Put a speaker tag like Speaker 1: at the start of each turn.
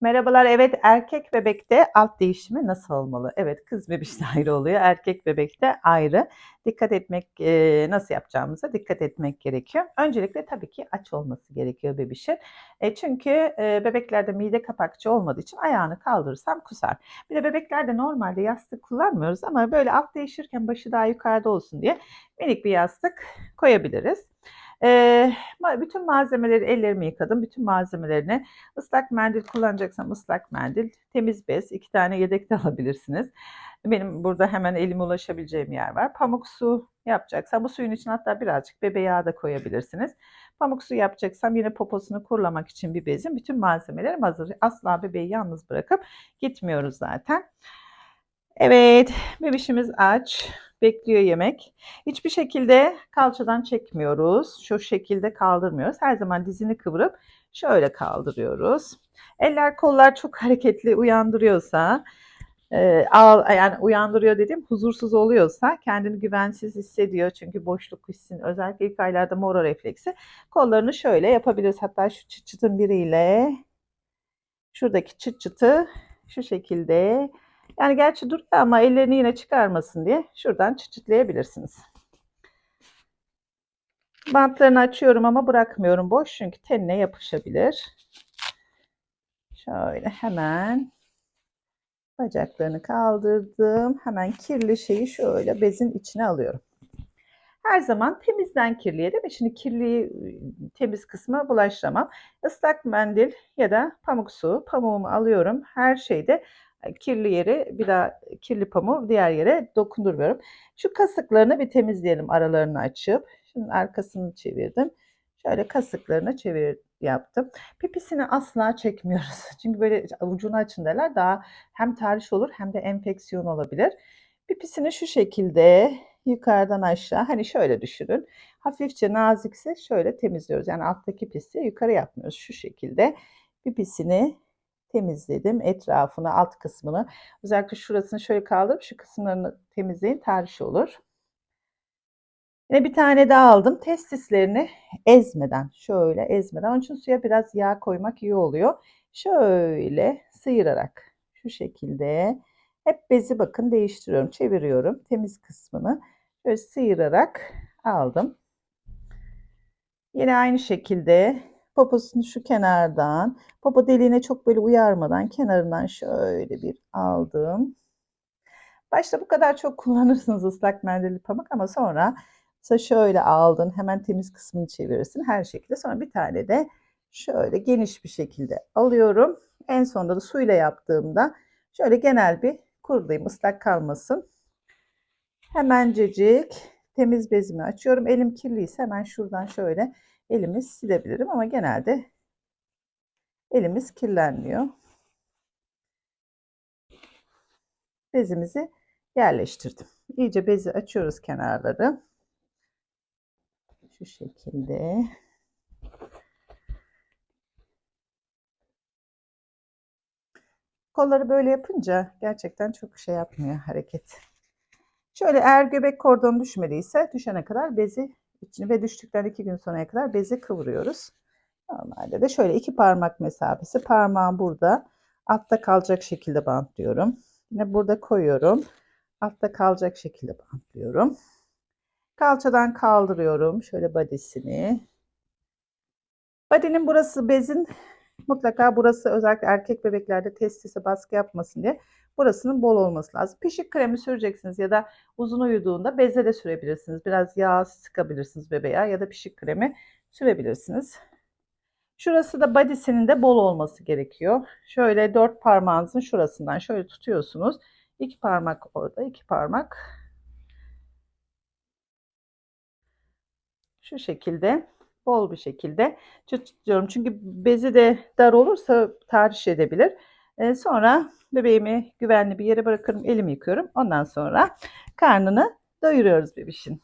Speaker 1: Merhabalar. Evet, erkek bebekte alt değişimi nasıl olmalı? Evet, kız bebişte ayrı oluyor, erkek bebekte ayrı. Dikkat etmek, eee, nasıl yapacağımıza dikkat etmek gerekiyor. Öncelikle tabii ki aç olması gerekiyor bebişin. E, çünkü, eee, bebeklerde mide kapakçığı olmadığı için ayağını kaldırırsam kusar. Bir de bebeklerde normalde yastık kullanmıyoruz ama böyle alt değişirken başı daha yukarıda olsun diye minik bir yastık koyabiliriz. Bütün malzemeleri ellerimi yıkadım. Bütün malzemelerini ıslak mendil kullanacaksam ıslak mendil, temiz bez, 2 tane yedek de alabilirsiniz. Benim burada hemen elime ulaşabileceğim yer var. Pamuk su yapacaksam bu suyun içine hatta birazcık bebe yağı da koyabilirsiniz. Pamuk su yapacaksam yine poposunu kurulamak için bir bezim. Bütün malzemelerim hazır. Asla bebeği yalnız bırakıp gitmiyoruz zaten. Evet, bebişimiz aç, bekliyor yemek. Hiçbir şekilde kalçadan çekmiyoruz. Şu şekilde kaldırmıyoruz. Her zaman dizini kıvırıp şöyle kaldırıyoruz. Eller kollar çok hareketli uyandırıyorsa, ağ yani uyandırıyor dediğim huzursuz oluyorsa, kendini güvensiz hissediyor çünkü boşluk hissin özellikle ilk aylarda moro refleksi. Kollarını şöyle yapabiliriz. Hatta şu çıt çıtın biriyle şuradaki çıt çıtı şu şekilde yani gerçi duruyor ama ellerini yine çıkarmasın diye şuradan çıt çıtlayabilirsiniz. Bantlarını açıyorum ama bırakmıyorum boş çünkü tenine yapışabilir. Şöyle hemen bacaklarını kaldırdım. Hemen kirli şeyi şöyle bezin içine alıyorum. Her zaman temizden kirliye değil? Şimdi kirli temiz kısma bulaştıramam. Islak mendil ya da pamuk su. Pamuğumu alıyorum. Her şeyde kirli yeri bir daha kirli pamuğu diğer yere dokundurmuyorum. Şu kasıklarını bir temizleyelim aralarını açıp. Şimdi arkasını çevirdim. Şöyle kasıklarını çevir yaptım. Pipisini asla çekmiyoruz. Çünkü böyle ucunu açın derler. Daha hem tahriş olur hem de enfeksiyon olabilir. Pipisini şu şekilde yukarıdan aşağı hani şöyle düşünün. Hafifçe nazikse şöyle temizliyoruz. Yani alttaki pisi yukarı yapmıyoruz. Şu şekilde pipisini temizledim. Etrafını, alt kısmını. Özellikle şurasını şöyle kaldırıp şu kısımlarını temizleyin. Tahriş olur. Yine bir tane daha aldım. Testislerini ezmeden, şöyle ezmeden. Onun için suya biraz yağ koymak iyi oluyor. Şöyle sıyırarak şu şekilde hep bezi bakın değiştiriyorum, çeviriyorum. Temiz kısmını şöyle sıyırarak aldım. Yine aynı şekilde poposunu şu kenardan, popo deliğine çok böyle uyarmadan kenarından şöyle bir aldım. Başta bu kadar çok kullanırsınız ıslak mendilli pamuk ama sonra şöyle aldın hemen temiz kısmını çevirirsin her şekilde. Sonra bir tane de şöyle geniş bir şekilde alıyorum. En sonunda da suyla yaptığımda şöyle genel bir kurulayım ıslak kalmasın. Hemencecik temiz bezimi açıyorum. Elim kirliyse hemen şuradan şöyle elimi silebilirim ama genelde elimiz kirlenmiyor. Bezimizi yerleştirdim. İyice bezi açıyoruz kenarları. Şu şekilde. Kolları böyle yapınca gerçekten çok şey yapmıyor hareket. Şöyle eğer göbek kordonu düşmediyse düşene kadar bezi içini ve düştükten iki gün sonraya kadar bezi kıvırıyoruz. Normalde de şöyle iki parmak mesafesi parmağım burada altta kalacak şekilde bantlıyorum. Yine burada koyuyorum. Altta kalacak şekilde bantlıyorum. Kalçadan kaldırıyorum şöyle badisini. Badinin burası bezin mutlaka burası özellikle erkek bebeklerde testise baskı yapmasın diye burasının bol olması lazım. Pişik kremi süreceksiniz ya da uzun uyuduğunda beze de sürebilirsiniz. Biraz yağ sıkabilirsiniz bebeğe ya da pişik kremi sürebilirsiniz. Şurası da badisinin de bol olması gerekiyor. Şöyle dört parmağınızın şurasından şöyle tutuyorsunuz. İki parmak orada, iki parmak şu şekilde bol bir şekilde tutuyorum. Çünkü bezi de dar olursa tahriş edebilir. Ee, sonra bebeğimi güvenli bir yere bırakırım. Elimi yıkıyorum. Ondan sonra karnını doyuruyoruz bebişin.